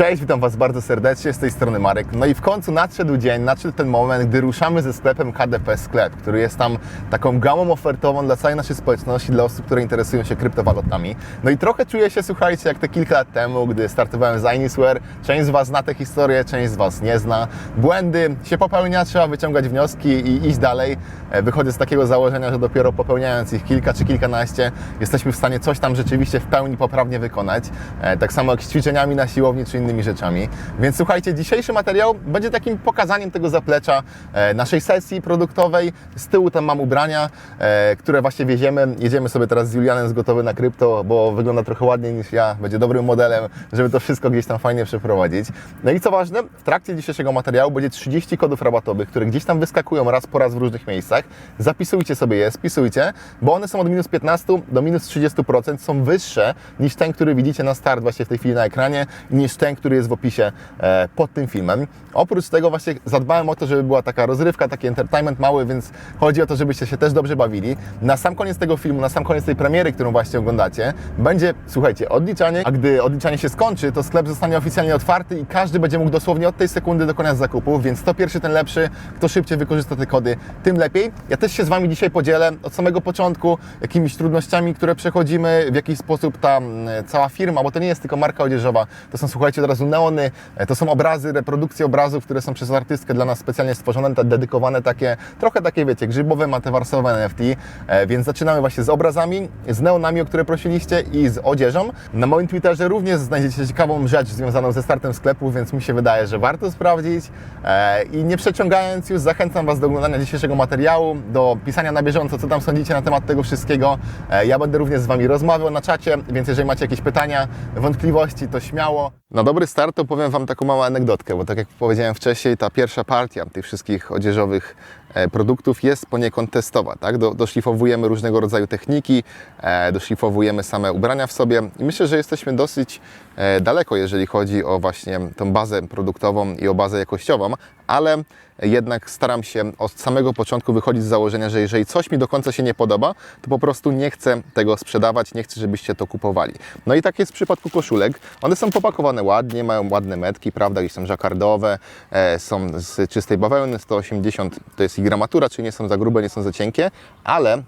Cześć, witam Was bardzo serdecznie, z tej strony Marek. No i w końcu nadszedł dzień, nadszedł ten moment, gdy ruszamy ze sklepem KDP Sklep, który jest tam taką gamą ofertową dla całej naszej społeczności, dla osób, które interesują się kryptowalutami. No i trochę czuję się, słuchajcie, jak te kilka lat temu, gdy startowałem z Inisware. Część z Was zna tę historię, część z Was nie zna. Błędy się popełnia, trzeba wyciągać wnioski i iść dalej. E, Wychodzę z takiego założenia, że dopiero popełniając ich kilka czy kilkanaście, jesteśmy w stanie coś tam rzeczywiście w pełni poprawnie wykonać. E, Tak samo jak z ćwiczeniami na siłowni czy innymi rzeczami. Więc słuchajcie, dzisiejszy materiał będzie takim pokazaniem tego zaplecza e, naszej sesji produktowej. Z tyłu tam mam ubrania, e, które właśnie wieziemy. Jedziemy sobie teraz z Julianem z gotowy na krypto, bo wygląda trochę ładniej niż ja. Będzie dobrym modelem, żeby to wszystko gdzieś tam fajnie przeprowadzić. No i co ważne, w trakcie dzisiejszego materiału będzie 30 kodów rabatowych, które gdzieś tam wyskakują raz po raz w różnych miejscach. Zapisujcie sobie je, spisujcie, bo one są od minus 15 do minus 30%, są wyższe niż ten, który widzicie na start właśnie w tej chwili na ekranie, niż ten, który jest w opisie e, pod tym filmem. Oprócz tego właśnie zadbałem o to, żeby była taka rozrywka, taki entertainment mały, więc chodzi o to, żebyście się też dobrze bawili. Na sam koniec tego filmu, na sam koniec tej premiery, którą właśnie oglądacie, będzie, słuchajcie, odliczanie, a gdy odliczanie się skończy, to sklep zostanie oficjalnie otwarty i każdy będzie mógł dosłownie od tej sekundy dokonać zakupów, więc kto pierwszy, ten lepszy, kto szybciej wykorzysta te kody, tym lepiej. Ja też się z Wami dzisiaj podzielę od samego początku jakimiś trudnościami, które przechodzimy, w jaki sposób ta mm, cała firma, bo to nie jest tylko marka odzieżowa, to są, słuchajcie, od razu neony, e, to są obrazy, reprodukcje obrazów, które są przez artystkę dla nas specjalnie stworzone, dedykowane takie, trochę takie, wiecie, grzybowe, matewarsowe NFT, e, więc zaczynamy właśnie z obrazami, z neonami, o które prosiliście i z odzieżą. Na moim Twitterze również znajdziecie ciekawą rzecz związaną ze startem sklepu, więc mi się wydaje, że warto sprawdzić E, i nie przeciągając już, zachęcam Was do oglądania dzisiejszego materiału, do pisania na bieżąco, co tam sądzicie na temat tego wszystkiego. Ja będę również z Wami rozmawiał na czacie, więc jeżeli macie jakieś pytania, wątpliwości, to śmiało. Na dobry start to powiem Wam taką małą anegdotkę, bo tak jak powiedziałem wcześniej, ta pierwsza partia tych wszystkich odzieżowych e, produktów jest poniekąd testowa. Tak? Do, doszlifowujemy różnego rodzaju techniki, e, doszlifowujemy same ubrania w sobie i myślę, że jesteśmy dosyć e, daleko, jeżeli chodzi o właśnie tą bazę produktową i o bazę jakościową, ale jednak staram się od samego początku wychodzić z założenia, że jeżeli coś mi do końca się nie podoba, to po prostu nie chcę tego sprzedawać, nie chcę, żebyście to kupowali. No i tak jest w przypadku koszulek. One są popakowane ładnie, mają ładne metki, prawda, gdzieś są żakardowe, e, są z czystej bawełny, 180 to jest ich gramatura, czyli nie są za grube, nie są za cienkie, ale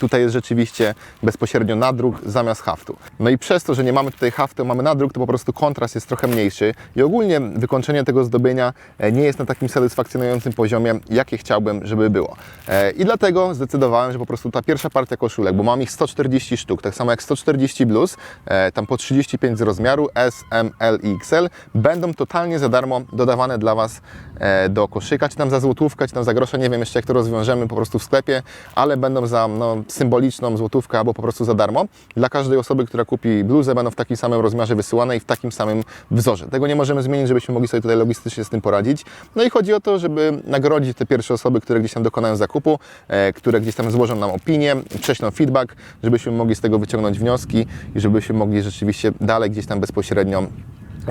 Tutaj jest rzeczywiście bezpośrednio nadruk zamiast haftu. No i przez to, że nie mamy tutaj haftu, mamy nadruk, to po prostu kontrast jest trochę mniejszy i ogólnie wykończenie tego zdobienia e, nie jest na takim satysfakcjonującym poziomie, jakie chciałbym, żeby było. E, I dlatego zdecydowałem, że po prostu ta pierwsza partia koszulek, bo mam ich 140 sztuk, tak samo jak 140 bluz, e, tam po 35 z rozmiaru S, M, L i XL, będą totalnie za darmo dodawane dla Was e, do koszyka, czy tam za złotówkę, czy tam za grosze, nie wiem jeszcze jak to rozwiążemy po prostu w sklepie, ale będą za no, symboliczną złotówkę albo po prostu za darmo. Dla każdej osoby, która kupi bluzę, będą w takim samym rozmiarze wysyłane i w takim samym wzorze. Tego nie możemy zmienić, żebyśmy mogli sobie tutaj logistycznie z tym poradzić. No i chodzi o to, żeby nagrodzić te pierwsze osoby, które gdzieś tam dokonają zakupu, e, które gdzieś tam złożą nam opinię, prześlą feedback, żebyśmy mogli z tego wyciągnąć wnioski i żebyśmy mogli rzeczywiście dalej gdzieś tam bezpośrednio e,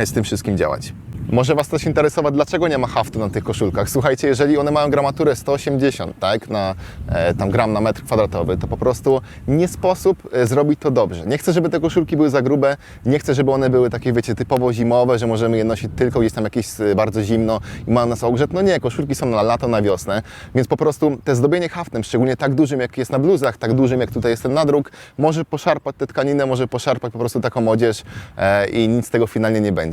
z tym wszystkim działać. Może Was też interesować, dlaczego nie ma haftu na tych koszulkach. Słuchajcie, jeżeli one mają gramaturę 180, tak, na, e, tam gram na metr kwadratowy, to po prostu nie sposób e, zrobić to dobrze. Nie chcę, żeby te koszulki były za grube, nie chcę, żeby one były takie, wiecie, typowo zimowe, że możemy je nosić tylko gdzieś tam jakieś e, bardzo zimno i ma nas ogrzeć. No nie, koszulki są na lato, na wiosnę, więc po prostu te zdobienie haftem, szczególnie tak dużym, jak jest na bluzach, tak dużym, jak tutaj jest ten nadruk, może poszarpać tę tkaninę, może poszarpać po prostu taką odzież e, i nic z tego finalnie nie będzie.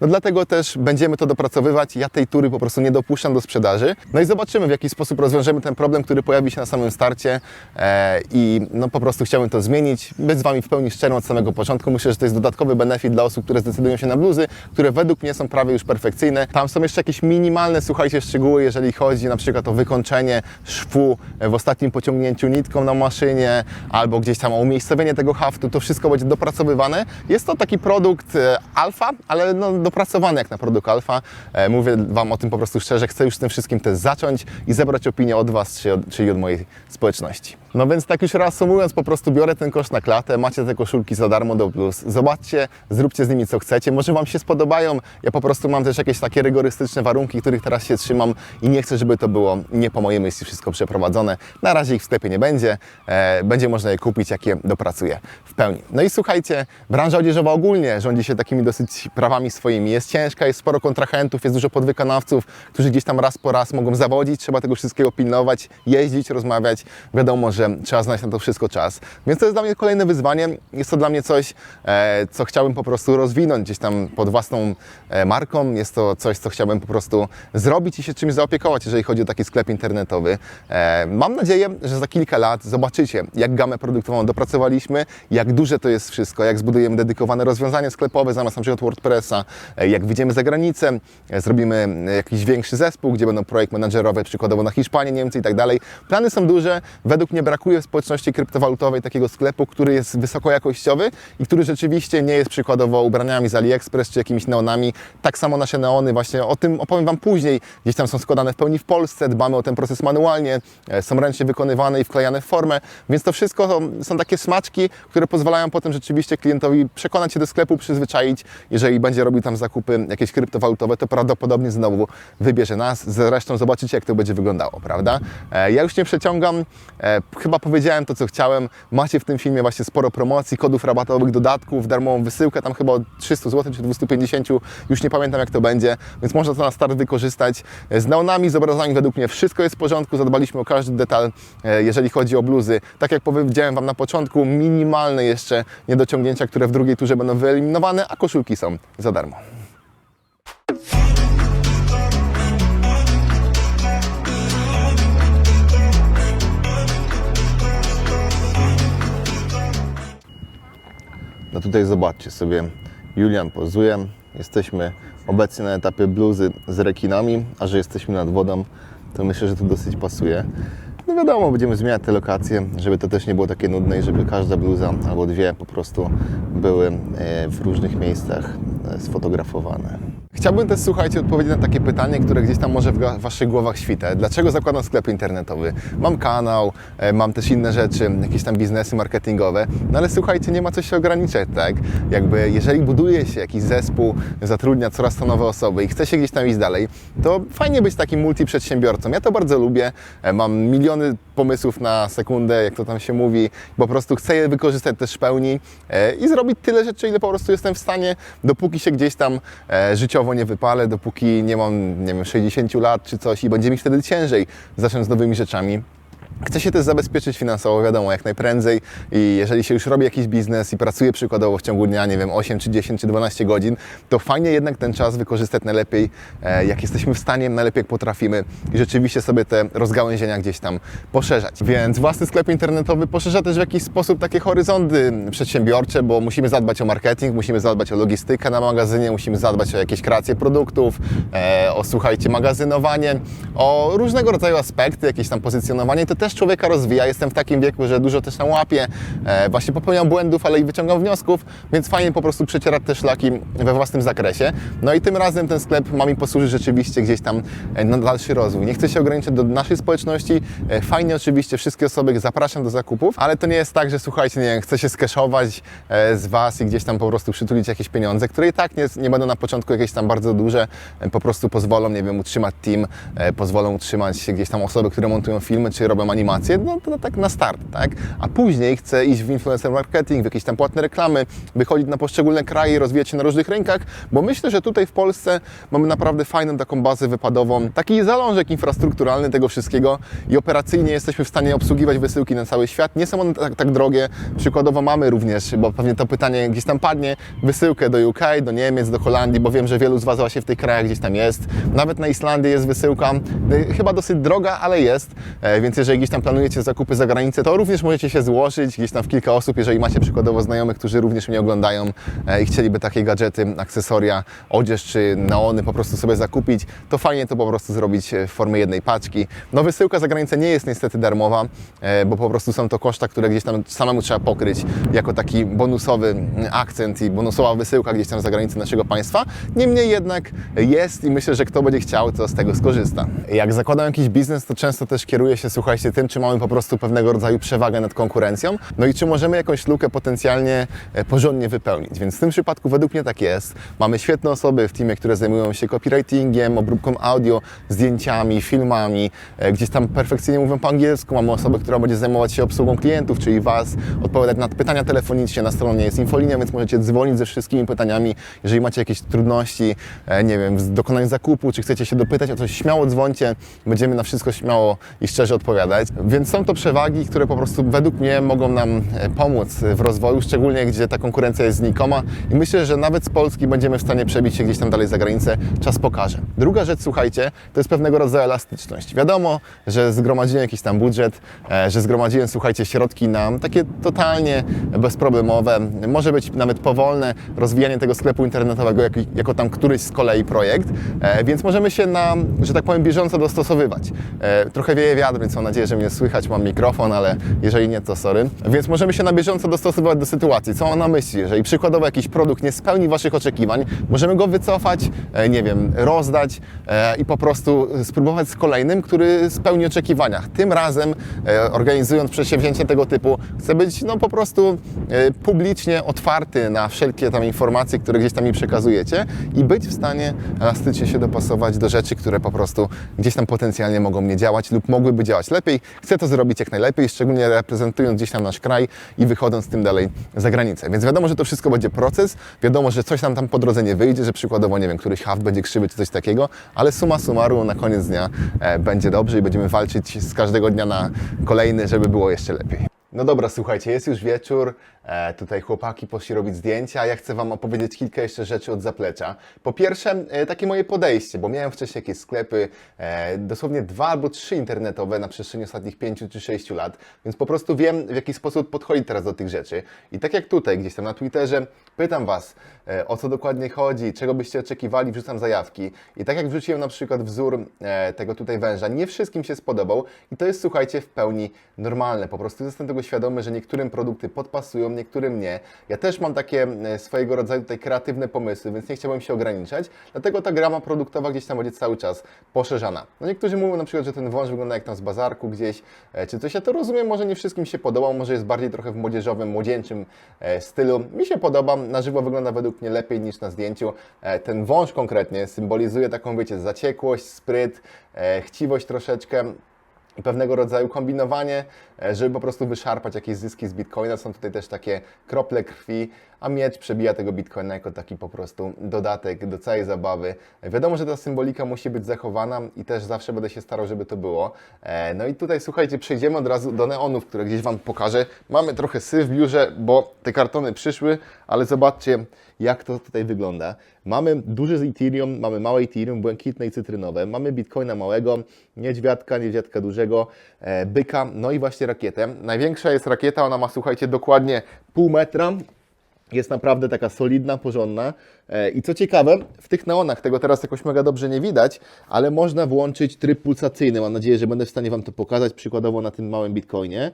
No dlatego też będziemy to dopracowywać. Ja tej tury po prostu nie dopuszczam do sprzedaży. No i zobaczymy, w jaki sposób rozwiążemy ten problem, który pojawi się na samym starcie e, i no po prostu chciałbym to zmienić, być z Wami w pełni szczerym od samego początku. Myślę, że to jest dodatkowy benefit dla osób, które zdecydują się na bluzy, które według mnie są prawie już perfekcyjne. Tam są jeszcze jakieś minimalne, słuchajcie, szczegóły, jeżeli chodzi na przykład o wykończenie szwu w ostatnim pociągnięciu nitką na maszynie, albo gdzieś tam o umiejscowienie tego haftu. To wszystko będzie dopracowywane. Jest to taki produkt e, alfa, ale no, dopracowany jak na produkt alfa. E, Mówię Wam o tym po prostu szczerze. Chcę już z tym wszystkim też zacząć i zebrać opinię od Was, czy od- czyli od mojej społeczności. No więc tak już reasumując, po prostu biorę ten kosz na klatę, macie te koszulki za darmo do plus. Zobaczcie, zróbcie z nimi co chcecie. Może Wam się spodobają. Ja po prostu mam też jakieś takie rygorystyczne warunki, których teraz się trzymam i nie chcę, żeby to było nie po mojej myśli wszystko przeprowadzone. Na razie ich w sklepie nie będzie. E, będzie można je kupić, jak je dopracuję w pełni. No i słuchajcie, branża odzieżowa ogólnie rządzi się takimi dosyć prawami swoimi. Jest ciężka, jest sporo kontrahentów, jest dużo podwykonawców, którzy gdzieś tam raz po raz mogą zawodzić. Trzeba tego wszystkiego pilnować, jeździć, rozmawiać. Wiadomo, że trzeba znaleźć na to wszystko czas. Więc to jest dla mnie kolejne wyzwanie. Jest to dla mnie coś, e, co chciałbym po prostu rozwinąć gdzieś tam pod własną e, marką. Jest to coś, co chciałbym po prostu zrobić i się czymś zaopiekować, jeżeli chodzi o taki sklep internetowy. E, mam nadzieję, że za kilka lat zobaczycie, jak gamę produktową dopracowaliśmy, jak duże to jest wszystko, jak zbudujemy dedykowane rozwiązanie sklepowe zamiast na przykład WordPressa, jak wyjdziemy za granicę, zrobimy jakiś większy zespół, gdzie będą projekt menadżerowe, przykładowo na Hiszpanię, Niemcy i tak dalej. Plany są duże. Według mnie brakuje w społeczności kryptowalutowej takiego sklepu, który jest wysokojakościowy i który rzeczywiście nie jest przykładowo ubraniami z AliExpress czy jakimiś neonami. Tak samo nasze neony, właśnie o tym opowiem Wam później. Gdzieś tam są składane w pełni w Polsce, dbamy o ten proces manualnie, e, są ręcznie wykonywane i wklejane w formę, więc to wszystko są, są takie smaczki, które pozwalają potem rzeczywiście klientowi przekonać się do sklepu, przyzwyczaić. Jeżeli będzie robił tam zakupy jakieś kryptowalutowe, to prawdopodobnie znowu wybierze nas. Zresztą zobaczycie, jak to będzie wyglądało, prawda? E, Ja już nie przeciągam, e, chyba powiedziałem to, co chciałem. Macie w tym filmie właśnie sporo promocji, kodów rabatowych, dodatków, darmową wysyłkę, tam chyba od 300 zł czy 250, już nie pamiętam jak to będzie, więc można to na start wykorzystać. Z neonami, z obrazami według mnie wszystko jest w porządku, zadbaliśmy o każdy detal, e, jeżeli chodzi o bluzy. Tak jak powiedziałem Wam na początku, minimalne jeszcze niedociągnięcia, które w drugiej turze będą wyeliminowane, a koszulki są za darmo. No tutaj zobaczcie sobie, Julian pozuje. Jesteśmy obecnie na etapie bluzy z rekinami, a że jesteśmy nad wodą, to myślę, że to dosyć pasuje. No wiadomo, będziemy zmieniać te lokacje, żeby to też nie było takie nudne i żeby każda bluza albo dwie po prostu były e, w różnych miejscach e, sfotografowane. Chciałbym też, słuchajcie, odpowiedzieć na takie pytanie, które gdzieś tam może w waszych głowach świta. Dlaczego zakładam sklep internetowy? Mam kanał, e, mam też inne rzeczy, jakieś tam biznesy marketingowe, no ale słuchajcie, nie ma co się ograniczać, tak? Jakby jeżeli buduje się jakiś zespół, zatrudnia coraz to nowe osoby i chce się gdzieś tam iść dalej, to fajnie być takim multiprzedsiębiorcą. Ja to bardzo lubię, e, mam miliony pomysłów na sekundę, jak to tam się mówi, po prostu chcę je wykorzystać też w pełni e, i zrobić tyle rzeczy, ile po prostu jestem w stanie, dopóki się gdzieś tam e, życiowo nie wypalę, dopóki nie mam, nie wiem, 60 lat czy coś i będzie mi wtedy ciężej zacząć z nowymi rzeczami. Chcę się też zabezpieczyć finansowo, wiadomo, jak najprędzej i jeżeli się już robi jakiś biznes i pracuje przykładowo w ciągu dnia, nie wiem, 8 czy 10 czy 12 godzin, to fajnie jednak ten czas wykorzystać najlepiej, e, jak jesteśmy w stanie, najlepiej jak potrafimy i rzeczywiście sobie te rozgałęzienia gdzieś tam poszerzać. Więc własny sklep internetowy poszerza też w jakiś sposób takie horyzonty przedsiębiorcze, bo musimy zadbać o marketing, musimy zadbać o logistykę na magazynie, musimy zadbać o jakieś kreacje produktów, e, o słuchajcie, magazynowanie, o różnego rodzaju aspekty, jakieś tam pozycjonowanie. To też człowieka rozwija. Jestem w takim wieku, że dużo też tam łapię, e, właśnie popełniam błędów, ale i wyciągam wniosków, więc fajnie po prostu przecierać te szlaki we własnym zakresie. No i tym razem ten sklep ma mi posłużyć rzeczywiście gdzieś tam e, na dalszy rozwój. Nie chcę się ograniczać do naszej społeczności. E, Fajnie oczywiście wszystkie osoby zapraszam do zakupów, ale to nie jest tak, że słuchajcie, nie wiem, chcę się skeszować e, z Was i gdzieś tam po prostu przytulić jakieś pieniądze, które i tak nie, nie będą na początku jakieś tam bardzo duże, po prostu pozwolą, nie wiem, utrzymać team, pozwolą utrzymać gdzieś tam osoby, które montują filmy, czy robią animacje, no to tak na start, tak? A później chcę iść w influencer marketing, w jakieś tam płatne reklamy, wychodzić na poszczególne kraje, rozwijać się na różnych rynkach, bo myślę, że tutaj w Polsce mamy naprawdę fajną taką bazę wypadową, taki zalążek infrastrukturalny tego wszystkiego i operacyjnie jesteśmy w stanie obsługiwać wysyłki na cały świat. Nie są one tak, tak drogie. Przykładowo mamy również, bo pewnie to pytanie gdzieś tam padnie, wysyłkę do UK, do Niemiec, do Holandii, bo wiem, że wielu z Was właśnie w tych krajach gdzieś tam jest. Nawet na Islandii jest wysyłka, chyba dosyć droga, ale jest, E, więc jeżeli gdzieś tam planujecie zakupy za granicę, to również możecie się złożyć gdzieś tam w kilka osób, jeżeli macie przykładowo znajomych, którzy również mnie oglądają e, i chcieliby takie gadżety, akcesoria, odzież czy neony po prostu sobie zakupić, to fajnie to po prostu zrobić e, w formie jednej paczki. No wysyłka za granicę nie jest niestety darmowa, e, bo po prostu są to koszta, które gdzieś tam samemu trzeba pokryć jako taki bonusowy mm, akcent i bonusowa wysyłka gdzieś tam za granicę naszego państwa. Niemniej jednak jest i myślę, że kto będzie chciał, to z tego skorzysta. Jak zakładam jakiś biznes, to często też kieruję się, słuchajcie, tym, czy mamy po prostu pewnego rodzaju przewagę nad konkurencją, no i czy możemy jakąś lukę potencjalnie e, porządnie wypełnić. Więc w tym przypadku według mnie tak jest. Mamy świetne osoby w teamie, które zajmują się copywritingiem, obróbką audio, zdjęciami, filmami, e, gdzieś tam perfekcyjnie mówią po angielsku. Mamy osobę, która będzie zajmować się obsługą klientów, czyli Was, odpowiadać na pytania telefonicznie. Na stronie jest infolinia, więc możecie dzwonić ze wszystkimi pytaniami. Jeżeli macie jakieś trudności, e, nie wiem, w dokonaniu zakupu, czy chcecie się dopytać o coś, śmiało dzwońcie. Będziemy na wszystko śmiało i szczerze odpowiadać. Więc są to przewagi, które po prostu według mnie mogą nam e, pomóc w rozwoju, szczególnie gdzie ta konkurencja jest znikoma. I myślę, że nawet z Polski będziemy w stanie przebić się gdzieś tam dalej za granicę. Czas pokaże. Druga rzecz, słuchajcie, to jest pewnego rodzaju elastyczność. Wiadomo, że zgromadziłem jakiś tam budżet, e, że zgromadziłem, słuchajcie, środki na takie totalnie bezproblemowe, może być nawet powolne rozwijanie tego sklepu internetowego jako, jako tam któryś z kolei projekt, e, więc możemy się na, że tak powiem, bieżąco dostosowywać. Trochę wieje wiatr, więc mam nadzieję, że mnie słychać, mam mikrofon, ale jeżeli nie, to sorry. Więc możemy się na bieżąco dostosowywać do sytuacji. Co mam na myśli? Jeżeli przykładowo jakiś produkt nie spełni Waszych oczekiwań, możemy go wycofać, e, nie wiem, rozdać e, i po prostu spróbować z kolejnym, który spełni oczekiwania. Tym razem, e, organizując przedsięwzięcie tego typu, chcę być no po prostu publicznie otwarty na wszelkie tam informacje, które gdzieś tam mi przekazujecie i być w stanie elastycznie się dopasować do rzeczy, które po prostu gdzieś tam potencjalnie mogą nie działać lub mogłyby działać lepiej. Chcę to zrobić jak najlepiej, szczególnie reprezentując gdzieś tam nasz kraj i wychodząc tym dalej za granicę. Więc wiadomo, że to wszystko będzie proces, wiadomo, że coś nam tam po drodze nie wyjdzie, że przykładowo, nie wiem, któryś haft będzie krzywy czy coś takiego, ale suma summarum na koniec dnia e, będzie dobrze i będziemy walczyć z każdego dnia na kolejny, żeby było jeszcze lepiej. No dobra, słuchajcie, jest już wieczór, e, tutaj chłopaki poszli robić zdjęcia, ja chcę Wam opowiedzieć kilka jeszcze rzeczy od zaplecza. Po pierwsze, e, takie moje podejście, bo miałem wcześniej jakieś sklepy, e, dosłownie dwa albo trzy internetowe na przestrzeni ostatnich pięciu czy sześciu lat, więc po prostu wiem, w jaki sposób podchodzić teraz do tych rzeczy. I tak jak tutaj, gdzieś tam na Twitterze, pytam Was, e, o co dokładnie chodzi, czego byście oczekiwali, wrzucam zajawki. I tak jak wrzuciłem na przykład wzór e, tego tutaj węża, nie wszystkim się spodobał i to jest, słuchajcie, w pełni normalne. Po prostu jestem tego świadomy, że niektórym produkty podpasują, niektórym nie. Ja też mam takie e, swojego rodzaju tutaj kreatywne pomysły, więc nie chciałbym się ograniczać, dlatego ta grama produktowa gdzieś tam będzie cały czas poszerzana. No niektórzy mówią na przykład, że ten wąż wygląda jak tam z bazarku gdzieś, e, czy coś. Ja to rozumiem, może nie wszystkim się podoba, może jest bardziej trochę w młodzieżowym, młodzieńczym e, stylu. Mi się podoba, na żywo wygląda według mnie lepiej niż na zdjęciu. Ten wąż konkretnie symbolizuje taką, wiecie, zaciekłość, spryt, chciwość troszeczkę pewnego rodzaju kombinowanie, e, żeby po prostu wyszarpać jakieś zyski z Bitcoina. Są tutaj też takie krople krwi, a miecz przebija tego Bitcoina jako taki po prostu dodatek do całej zabawy. Wiadomo, że ta symbolika musi być zachowana i też zawsze będę się starał, żeby to było. E, No i tutaj słuchajcie, przejdziemy od razu do neonów, które gdzieś Wam pokażę. Mamy trochę syf w biurze, bo te kartony przyszły, ale zobaczcie, jak to tutaj wygląda. Mamy duży z Ethereum, mamy małe Ethereum, błękitne i cytrynowe, mamy Bitcoina małego, niedźwiadka, niedźwiadka dużego, e, byka, no i właśnie rakietę. Największa jest rakieta, ona ma, słuchajcie, dokładnie pół metra, jest naprawdę taka solidna, porządna. E, I co ciekawe, w tych neonach, tego teraz jakoś mega dobrze nie widać, ale można włączyć tryb pulsacyjny. Mam nadzieję, że będę w stanie Wam to pokazać, przykładowo na tym małym Bitcoinie.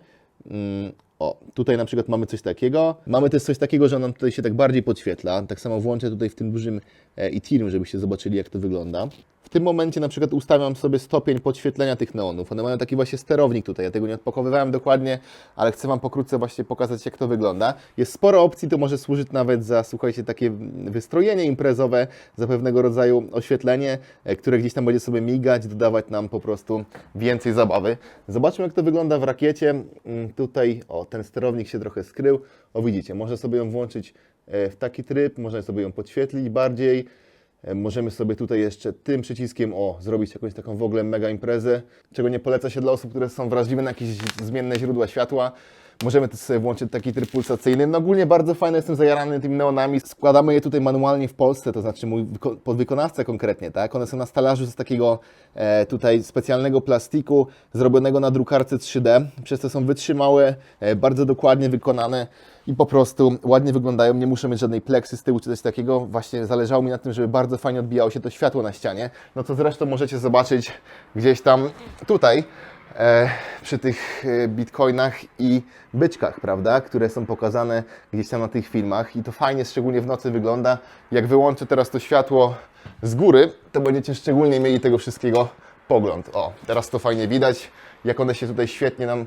Mm, O, tutaj na przykład mamy coś takiego. Mamy też coś takiego, że nam tutaj się tak bardziej podświetla. Tak samo włączę tutaj w tym dużym e, Ethereum, żebyście zobaczyli, jak to wygląda. W tym momencie na przykład ustawiam sobie stopień podświetlenia tych neonów. One mają taki właśnie sterownik tutaj. Ja tego nie odpakowywałem dokładnie, ale chcę Wam pokrótce właśnie pokazać, jak to wygląda. Jest sporo opcji, to może służyć nawet za, słuchajcie, takie wystrojenie imprezowe, za pewnego rodzaju oświetlenie, e, które gdzieś tam będzie sobie migać, dodawać nam po prostu więcej zabawy. Zobaczmy, jak to wygląda w rakiecie. Mm, Tutaj, o, ten sterownik się trochę skrył. O, widzicie, można sobie ją włączyć e, w taki tryb, można sobie ją podświetlić bardziej. E, Możemy sobie tutaj jeszcze tym przyciskiem o, zrobić jakąś taką w ogóle mega imprezę, czego nie poleca się dla osób, które są wrażliwe na jakieś zmienne źródła światła. Możemy też sobie włączyć taki tryb pulsacyjny. No ogólnie bardzo fajne, jestem zajarany tymi neonami. Składamy je tutaj manualnie w Polsce, to znaczy mój wyko- podwykonawca konkretnie, tak? One są na stelażu z takiego e, tutaj specjalnego plastiku, zrobionego na drukarce 3D, przez to są wytrzymałe, e, bardzo dokładnie wykonane i po prostu ładnie wyglądają. Nie muszę mieć żadnej pleksy z tyłu czy coś takiego. Właśnie zależało mi na tym, żeby bardzo fajnie odbijało się to światło na ścianie. No co zresztą możecie zobaczyć gdzieś tam tutaj e, przy tych e, bitcoinach i byczkach, prawda, które są pokazane gdzieś tam na tych filmach i to fajnie, szczególnie w nocy wygląda. Jak wyłączę teraz to światło z góry, to będziecie szczególnie mieli tego wszystkiego pogląd. O, teraz to fajnie widać. jak one się tutaj świetnie nam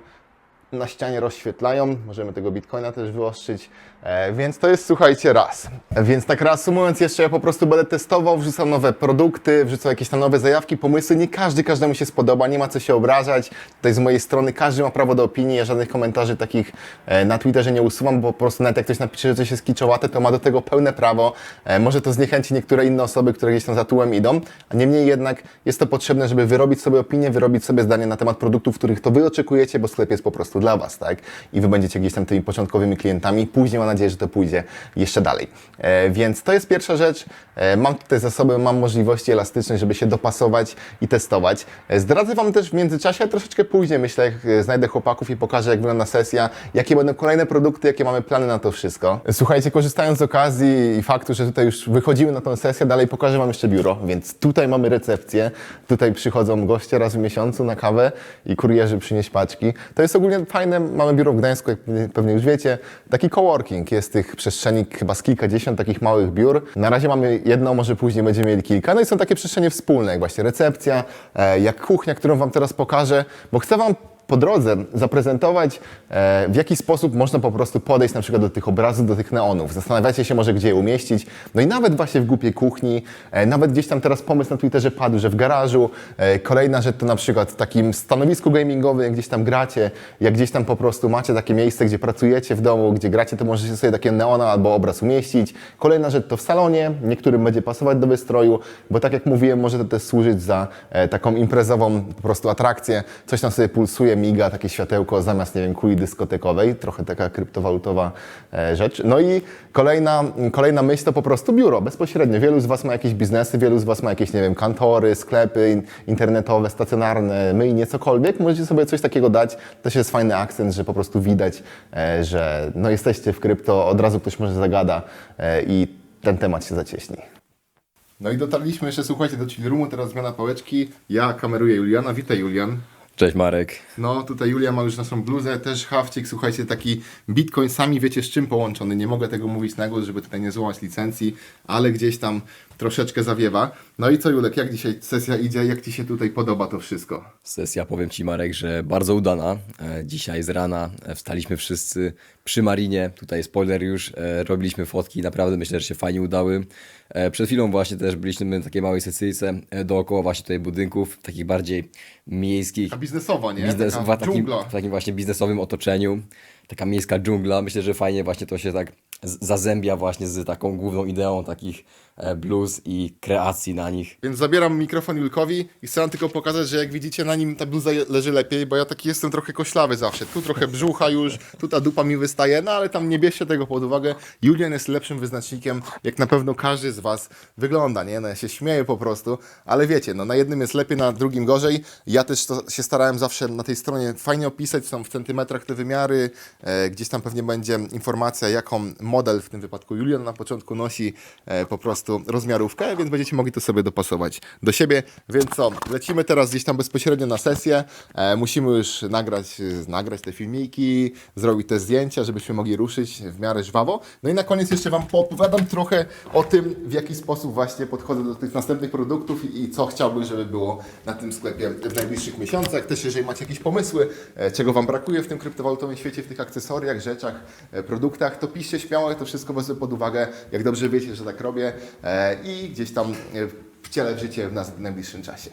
na ścianie rozświetlają. Możemy tego bitcoina też wyostrzyć. E, więc to jest, słuchajcie, raz. Więc tak reasumując jeszcze, ja po prostu będę testował, wrzucam nowe produkty, wrzucam jakieś tam nowe zajawki, pomysły. Nie każdy każdemu się spodoba, nie ma co się obrażać. Tutaj z mojej strony każdy ma prawo do opinii. Ja żadnych komentarzy takich e, na Twitterze nie usuwam, bo po prostu nawet jak ktoś napisze, że coś jest kiczowate, to ma do tego pełne prawo. E, może to zniechęci niektóre inne osoby, które gdzieś tam za tyłem idą, a niemniej jednak jest to potrzebne, żeby wyrobić sobie opinię, wyrobić sobie zdanie na temat produktów, których to wy oczekujecie, bo sklep jest po prostu dla was, tak? I wy będziecie gdzieś tam tymi początkowymi klientami. Później mam nadzieję, że to pójdzie jeszcze dalej. E, więc to jest pierwsza rzecz. E, mam tutaj zasoby, mam możliwości elastyczne, żeby się dopasować i testować. E, zdradzę wam też w międzyczasie, troszeczkę później, myślę, jak e, znajdę chłopaków i pokażę, jak wygląda sesja, jakie będą kolejne produkty, jakie mamy plany na to wszystko. Słuchajcie, korzystając z okazji i faktu, że tutaj już wychodzimy na tą sesję, dalej pokażę wam jeszcze biuro, więc tutaj mamy recepcję, tutaj przychodzą goście raz w miesiącu na kawę i kurierzy przynieść paczki. To jest ogólnie fajne, mamy biuro w Gdańsku, jak pewnie- już wiecie, taki coworking, jest tych przestrzeni chyba z kilkadziesiąt takich małych biur. Na razie mamy jedno, może później będziemy mieli kilka, no i są takie przestrzenie wspólne, jak właśnie recepcja, e, jak kuchnia, którą wam teraz pokażę, bo chcę wam po drodze zaprezentować, e, w jaki sposób można po prostu podejść na przykład do tych obrazów, do tych neonów. Zastanawiacie się może, gdzie je umieścić. No i nawet właśnie w głupiej kuchni, e, nawet gdzieś tam teraz pomysł na Twitterze padł, że w garażu. E, kolejna rzecz to na przykład w takim stanowisku gamingowym, jak gdzieś tam gracie, jak gdzieś tam po prostu macie takie miejsce, gdzie pracujecie w domu, gdzie gracie, to możecie sobie takie neona albo obraz umieścić. Kolejna rzecz to w salonie, niektórym będzie pasować do wystroju, bo tak jak mówiłem, może to też służyć za taką imprezową po prostu atrakcję. Coś tam sobie pulsuje, miga, takie światełko zamiast, nie wiem, kuli dyskotekowej, trochę taka kryptowalutowa e, rzecz. No i kolejna, kolejna myśl to po prostu biuro, bezpośrednio. Wielu z Was ma jakieś biznesy, wielu z Was ma jakieś, nie wiem, kantory, sklepy in- internetowe, stacjonarne, myjnie, cokolwiek. Możecie sobie coś takiego dać. Też jest fajny akcent, że po prostu widać, e, że no jesteście w krypto, od razu ktoś może zagada e, i ten temat się zacieśni. No i dotarliśmy jeszcze, słuchajcie, do chill roomu, teraz zmiana pałeczki. Ja kameruję Juliana. Witaj Julian. Cześć Marek. No, tutaj Julia ma już naszą bluzę, też hawcik, słuchajcie, taki bitcoin, sami wiecie z czym połączony, nie mogę tego mówić na głos, żeby tutaj nie złamać licencji, ale gdzieś tam troszeczkę zawiewa. No i co Julek, jak dzisiaj sesja idzie, jak Ci się tutaj podoba to wszystko? Sesja, powiem Ci Marek, że bardzo udana. E, Dzisiaj z rana e, wstaliśmy wszyscy przy Marinie. Tutaj spoiler już, e, robiliśmy fotki, naprawdę myślę, że się fajnie udały. Przed chwilą właśnie też byliśmy na takiej małej sesyjce dookoła właśnie tutaj budynków, takich bardziej miejskich. A biznesowo, nie? biznes, Taka w, takim, w takim właśnie biznesowym otoczeniu. Taka miejska dżungla. Myślę, że fajnie właśnie to się tak zazębia właśnie z taką główną ideą takich e, blues i kreacji na nich. Więc zabieram mikrofon Julkowi i chcę tylko pokazać, że jak widzicie na nim ta bluza leży lepiej, bo ja taki jestem trochę koślawy zawsze. Tu trochę brzucha już, tu ta dupa mi wystaje, no ale tam nie bierzcie tego pod uwagę. Julian jest lepszym wyznacznikiem, jak na pewno każdy z was wygląda, nie? No ja się śmieję po prostu, ale wiecie, no na jednym jest lepiej, na drugim gorzej. Ja też to się starałem zawsze na tej stronie fajnie opisać, są w centymetrach te wymiary, e, gdzieś tam pewnie będzie informacja, jaką model, w tym wypadku Julian na początku nosi e, po prostu rozmiarówkę, więc będziecie mogli to sobie dopasować do siebie. Więc co, lecimy teraz gdzieś tam bezpośrednio na sesję. E, musimy już nagrać, nagrać te filmiki, zrobić te zdjęcia, żebyśmy mogli ruszyć w miarę żwawo. No i na koniec jeszcze Wam poopowiadam trochę o tym, w jaki sposób właśnie podchodzę do tych następnych produktów i, co chciałbym, żeby było na tym sklepie w najbliższych miesiącach. Też jeżeli macie jakieś pomysły, e, czego Wam brakuje w tym kryptowalutowym świecie, w tych akcesoriach, rzeczach, e, produktach, to piszcie śmiało, to wszystko wezmę pod uwagę, jak dobrze wiecie, że tak robię i gdzieś tam e, wcielę w życie w najbliższym czasie.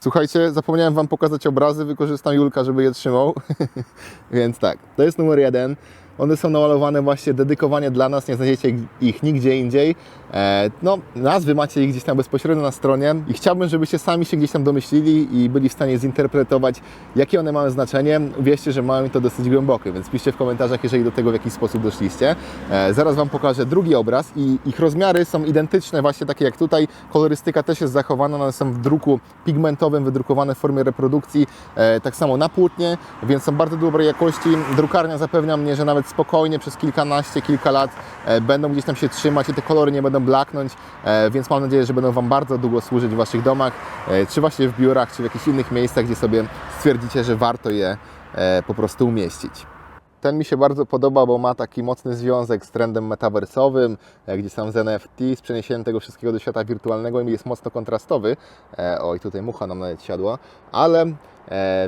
Słuchajcie, zapomniałem Wam pokazać obrazy, wykorzystam Julka, żeby je trzymał. Więc tak, to jest numer jeden. One są namalowane właśnie dedykowanie dla nas, nie znajdziecie ich nigdzie indziej. E, no, nazwy macie ich gdzieś tam bezpośrednio na stronie i chciałbym, żebyście sami się gdzieś tam domyślili i byli w stanie zinterpretować, jakie one mają znaczenie. Wierzcie, że mają to dosyć głębokie, więc piszcie w komentarzach, jeżeli do tego w jakiś sposób doszliście. E, zaraz Wam pokażę drugi obraz i ich rozmiary są identyczne, właśnie takie jak tutaj. Kolorystyka też jest zachowana, one są w druku pigmentowym, wydrukowane w formie reprodukcji, e, tak samo na płótnie, więc są bardzo dobrej jakości. Drukarnia zapewnia mnie, że nawet spokojnie przez kilkanaście, kilka lat e, będą gdzieś tam się trzymać i te kolory nie będą blaknąć, e, więc mam nadzieję, że będą Wam bardzo długo służyć w Waszych domach, e, czy właśnie w biurach, czy w jakichś innych miejscach, gdzie sobie stwierdzicie, że warto je po prostu umieścić. Ten mi się bardzo podoba, bo ma taki mocny związek z trendem metaversowym, e, gdzieś tam z NFT, z przeniesieniem tego wszystkiego do świata wirtualnego i jest mocno kontrastowy. Oj, tutaj mucha nam nawet siadła, ale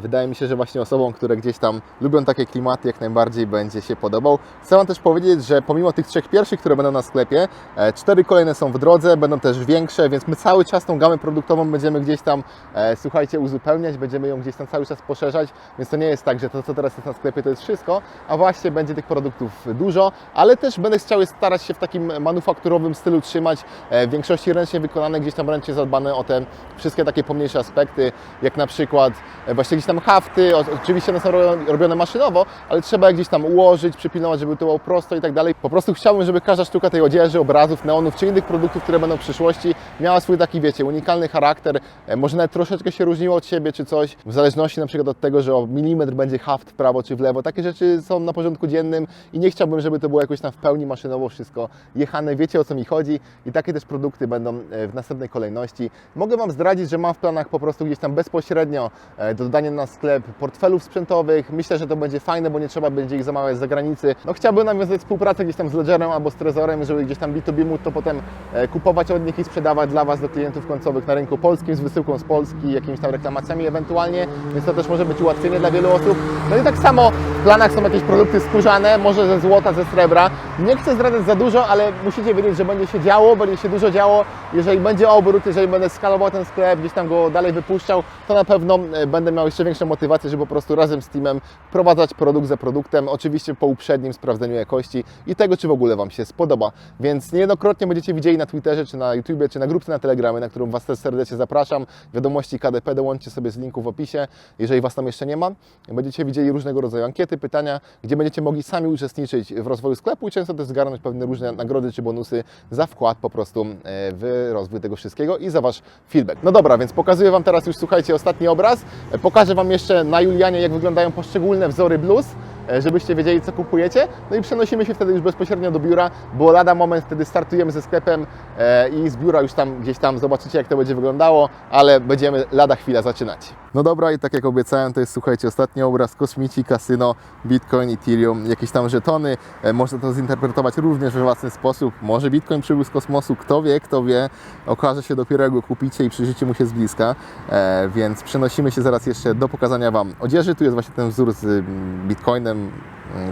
wydaje mi się, że właśnie osobom, które gdzieś tam lubią takie klimaty, jak najbardziej będzie się podobał. Chcę Wam też powiedzieć, że pomimo tych trzech pierwszych, które będą na sklepie, e, cztery kolejne są w drodze, będą też większe, więc my cały czas tą gamę produktową będziemy gdzieś tam, e, słuchajcie, uzupełniać, będziemy ją gdzieś tam cały czas poszerzać, więc to nie jest tak, że to, co teraz jest na sklepie, to jest wszystko, a właśnie będzie tych produktów dużo, ale też będę chciał starać się w takim manufakturowym stylu trzymać, e, w większości ręcznie wykonane, gdzieś tam ręcznie zadbane o te wszystkie takie pomniejsze aspekty, jak na przykład e, właśnie gdzieś tam hafty, oczywiście one są ro- robione maszynowo, ale trzeba je gdzieś tam ułożyć, przypilnować, żeby to było prosto i tak dalej. Po prostu chciałbym, żeby każda sztuka tej odzieży, obrazów, neonów czy innych produktów, które będą w przyszłości, miała swój taki, wiecie, unikalny charakter, e, może nawet troszeczkę się różniło od siebie czy coś, w zależności na przykład od tego, że o milimetr będzie haft w prawo czy w lewo. Takie rzeczy są na porządku dziennym i nie chciałbym, żeby to było jakoś tam w pełni maszynowo wszystko jechane. Wiecie o co mi chodzi i takie też produkty będą e, w następnej kolejności. Mogę Wam zdradzić, że mam w planach po prostu gdzieś tam bezpośrednio e, do dodania na sklep portfelów sprzętowych. Myślę, że to będzie fajne, bo nie trzeba będzie ich zamawiać z zagranicy. No chciałbym nawiązać współpracę gdzieś tam z Ledgerem albo z Trezorem, żeby gdzieś tam B2B móc to potem e, kupować od nich i sprzedawać dla Was, do klientów końcowych na rynku polskim z wysyłką z Polski, jakimiś tam reklamacjami ewentualnie, więc to też może być ułatwienie dla wielu osób. No i tak samo w planach są jakieś produkty skórzane, może ze złota, ze srebra. Nie chcę zdradzać za dużo, ale musicie wiedzieć, że będzie się działo, będzie się dużo działo. Jeżeli będzie obrót, jeżeli będę skalował ten sklep, gdzieś tam go dalej wypuszczał, to na pewno e, będę miał jeszcze większą motywację, żeby po prostu razem z teamem wprowadzać produkt za produktem, oczywiście po uprzednim sprawdzeniu jakości i tego, czy w ogóle Wam się spodoba. Więc niejednokrotnie będziecie widzieli na Twitterze, czy na YouTubie, czy na grupce na Telegramie, na którą Was też serdecznie zapraszam. Wiadomości KDP dołączcie sobie z linku w opisie, jeżeli Was tam jeszcze nie ma. Będziecie widzieli różnego rodzaju ankiety, pytania, gdzie będziecie mogli sami uczestniczyć w rozwoju sklepu i często też zgarnąć pewne różne nagrody czy bonusy za wkład po prostu e, w rozwój tego wszystkiego i za Wasz feedback. No dobra, więc pokazuję Wam teraz już, słuchajcie, ostatni obraz. Pokażę Wam jeszcze na Julianie, jak wyglądają poszczególne wzory bluz żebyście wiedzieli, co kupujecie. No i przenosimy się wtedy już bezpośrednio do biura, bo lada moment wtedy startujemy ze sklepem e, i z biura już tam gdzieś tam zobaczycie, jak to będzie wyglądało, ale będziemy lada chwila zaczynać. No dobra, i tak jak obiecałem, to jest słuchajcie, ostatni obraz kosmici, kasyno, Bitcoin, Ethereum, jakieś tam żetony. E, można to zinterpretować również we własny sposób. Może Bitcoin przybył z kosmosu, kto wie, kto wie. Okaże się dopiero, jak go kupicie i przyjrzycie mu się z bliska. E, więc przenosimy się zaraz jeszcze do pokazania Wam odzieży. Tu jest właśnie ten wzór z mm, Bitcoinem mm,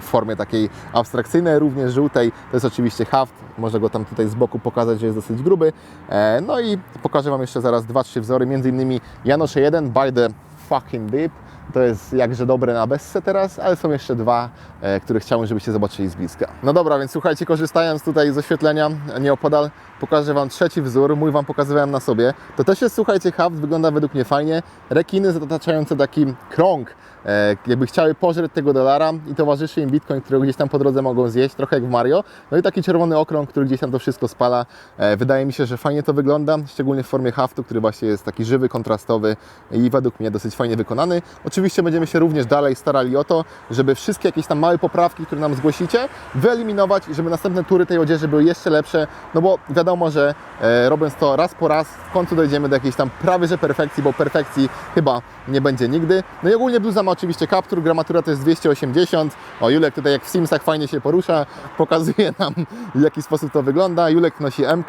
w formie takiej abstrakcyjnej, również żółtej. To jest oczywiście haft. Można go tam tutaj z boku pokazać, że jest dosyć gruby. E, no i pokażę Wam jeszcze zaraz dwa, trzy wzory, między innymi Janosze 1 by the fucking deep. To jest jakże dobre na Bessce teraz, ale są jeszcze dwa, e, które chciałbym, żebyście zobaczyli z bliska. No dobra, więc słuchajcie, korzystając tutaj z oświetlenia nieopodal, pokażę Wam trzeci wzór, mój Wam pokazywałem na sobie. To też jest, słuchajcie, haft, wygląda według mnie fajnie. Rekiny zataczające taki krąg, e, jakby chciały pożreć tego dolara i towarzyszy im Bitcoin, którego gdzieś tam po drodze mogą zjeść, trochę jak w Mario. No i taki czerwony okrąg, który gdzieś tam to wszystko spala. E, wydaje mi się, że fajnie to wygląda, szczególnie w formie haftu, który właśnie jest taki żywy, kontrastowy i według mnie dosyć fajnie wykonany. Oczywiście będziemy się również dalej starali o to, żeby wszystkie jakieś tam małe poprawki, które nam zgłosicie, wyeliminować i żeby następne tury tej odzieży były jeszcze lepsze, no bo wiadomo, że e, robiąc to raz po raz, w końcu dojdziemy do jakiejś tam prawie że perfekcji, bo perfekcji chyba nie będzie nigdy. No i ogólnie bluza ma oczywiście kaptur, gramatura to jest 280. O, Julek tutaj jak w Simsach fajnie się porusza, pokazuje nam w jaki sposób to wygląda. Julek nosi M,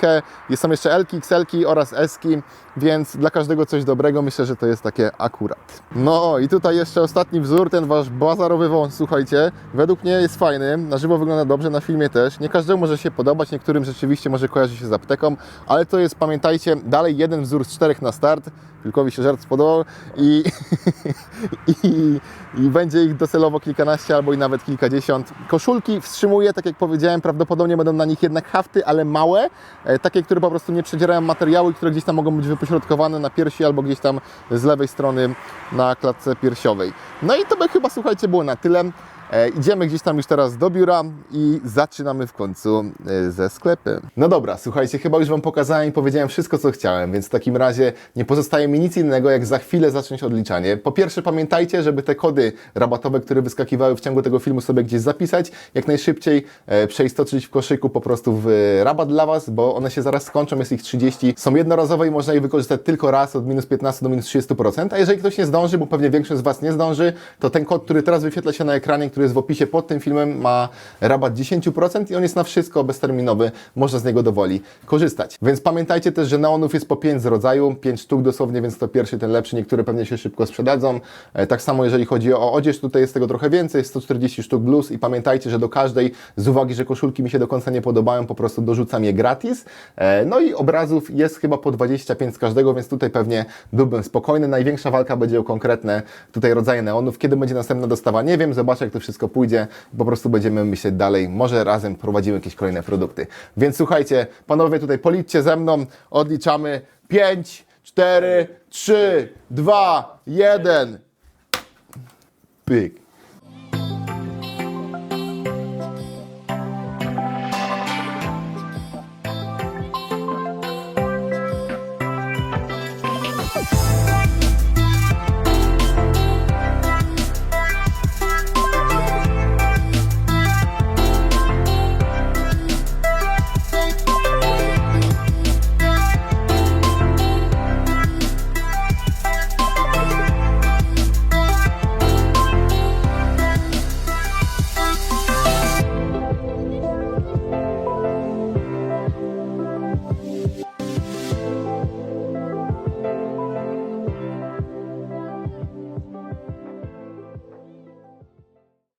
są jeszcze L, XL oraz S, więc dla każdego coś dobrego, myślę, że to jest takie akurat. No i tutaj jeszcze ostatni wzór, ten wasz bazarowy wąs, słuchajcie, według mnie jest fajny, na żywo wygląda dobrze, na filmie też. Nie każdemu może się podobać, niektórym rzeczywiście może kojarzy się z apteką, ale to jest, pamiętajcie, dalej jeden wzór z czterech na start. Wilkowi się żart spodobał i, i, i będzie ich docelowo kilkanaście albo i nawet kilkadziesiąt. Koszulki wstrzymuję, tak jak powiedziałem, prawdopodobnie będą na nich jednak hafty, ale małe, e, takie, które po prostu nie przedzierają materiału i które gdzieś tam mogą być wypośrodkowane na piersi albo gdzieś tam z lewej strony na klatce piersiowej. No i to by chyba, słuchajcie, było na tyle. E, idziemy gdzieś tam już teraz do biura i zaczynamy w końcu e, ze sklepem. No dobra, słuchajcie, chyba już Wam pokazałem i powiedziałem wszystko, co chciałem, więc w takim razie nie pozostaje mi nic innego, jak za chwilę zacząć odliczanie. Po pierwsze, pamiętajcie, żeby te kody rabatowe, które wyskakiwały w ciągu tego filmu, sobie gdzieś zapisać, jak najszybciej e, przeistoczyć w koszyku po prostu w rabat dla Was, bo one się zaraz skończą, jest ich 30. Są jednorazowe i można je wykorzystać tylko raz od minus 15 do minus 30%, a jeżeli ktoś nie zdąży, bo pewnie większość z Was nie zdąży, to ten kod, który teraz wyświetla się na ekranie, który który jest w opisie pod tym filmem, ma rabat 10% i on jest na wszystko bezterminowy, można z niego dowoli korzystać. Więc pamiętajcie też, że neonów jest po 5 z rodzaju, 5 sztuk dosłownie, więc to pierwszy, ten lepszy, niektóre pewnie się szybko sprzedadzą. E, Tak samo jeżeli chodzi o odzież, tutaj jest tego trochę więcej, jest 140 sztuk bluz i pamiętajcie, że do każdej, z uwagi, że koszulki mi się do końca nie podobają, po prostu dorzucam je gratis. E, No i obrazów jest chyba po 25 z każdego, więc tutaj pewnie byłbym spokojny. Największa walka będzie o konkretne tutaj rodzaje neonów. Kiedy będzie następna dostawa, nie wiem, zobaczę jak to wszystko pójdzie. Po prostu będziemy myśleć dalej, może razem prowadzimy jakieś kolejne produkty. Więc słuchajcie, panowie tutaj policzcie ze mną, odliczamy 5, 4, 3, 2, 1. Pyk.